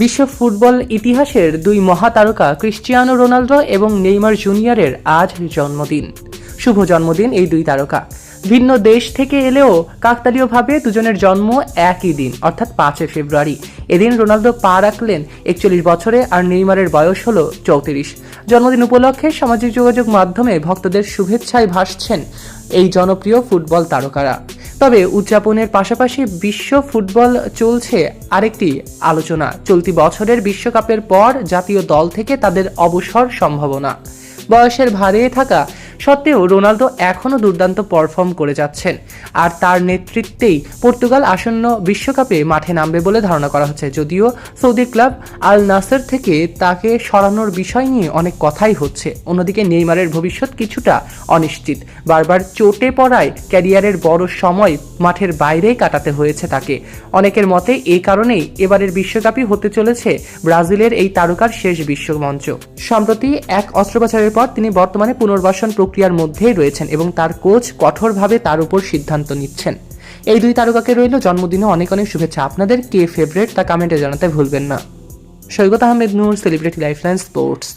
বিশ্ব ফুটবল ইতিহাসের দুই মহাতারকা ক্রিশ্চিয়ানো রোনালদো এবং নেইমার জুনিয়রের আজ জন্মদিন। শুভ জন্মদিন এই দুই তারকা। ভিন্ন দেশ থেকে এলেও কাকতালীয়ভাবে দুজনের জন্ম একই দিন, অর্থাৎ পাঁচই ফেব্রুয়ারি। এদিন রোনালদো পা রাখলেন একচল্লিশ বছরে আর নেইমারের বয়স হলো চৌত্রিশ। জন্মদিন উপলক্ষে সামাজিক যোগাযোগ মাধ্যমে ভক্তদের শুভেচ্ছায় ভাসছেন এই জনপ্রিয় ফুটবল তারকারা। তবে উদযাপনের পাশাপাশি বিশ্ব ফুটবল চলছে আরেকটি আলোচনা। চলতি বছরের বিশ্বকাপের পর জাতীয় দল থেকে তাদের অবসর সম্ভাবনা। বয়সের ভারে থাকা সত্ত্বেও রোনালদো এখনও দুর্দান্ত পারফর্ম করে যাচ্ছেন। আর তার নেতৃত্বেই পর্তুগাল আসন্ন বিশ্বকাপে মাঠে নামবে বলে ধারণা করা হচ্ছে। যদিও সৌদি ক্লাব আল নাসের থেকে তাকে সরানোর বিষয় নিয়ে অনেক কথাই হচ্ছে। অন্যদিকে নেইমারের ভবিষ্যৎ কিছুটা অনিশ্চিত। বারবার চোটে পড়ায় ক্যারিয়ারের বড় সময় মাঠের বাইরেই কাটাতে হয়েছে তাকে। অনেকের মতে এই কারণেই এবারের বিশ্বকাপই হতে চলেছে ব্রাজিলের এই তারকার শেষ বিশ্বমঞ্চ। সম্প্রতি এক অস্ত্রোপচারের পর তিনি বর্তমানে পুনর্বাসন প্রক্রিয়ার মধ্যেই রয়েছেন এবং তার কোচ কঠোরভাবে তার উপর সিদ্ধান্ত নিচ্ছেন। এই দুই তারকাকে রইল জন্মদিনে অনেক অনেক শুভেচ্ছা। আপনাদের কে ফেভারেট তা কমেন্টে জানাতে ভুলবেন না। Saikat Ahmed Noor celebrity lifeline sports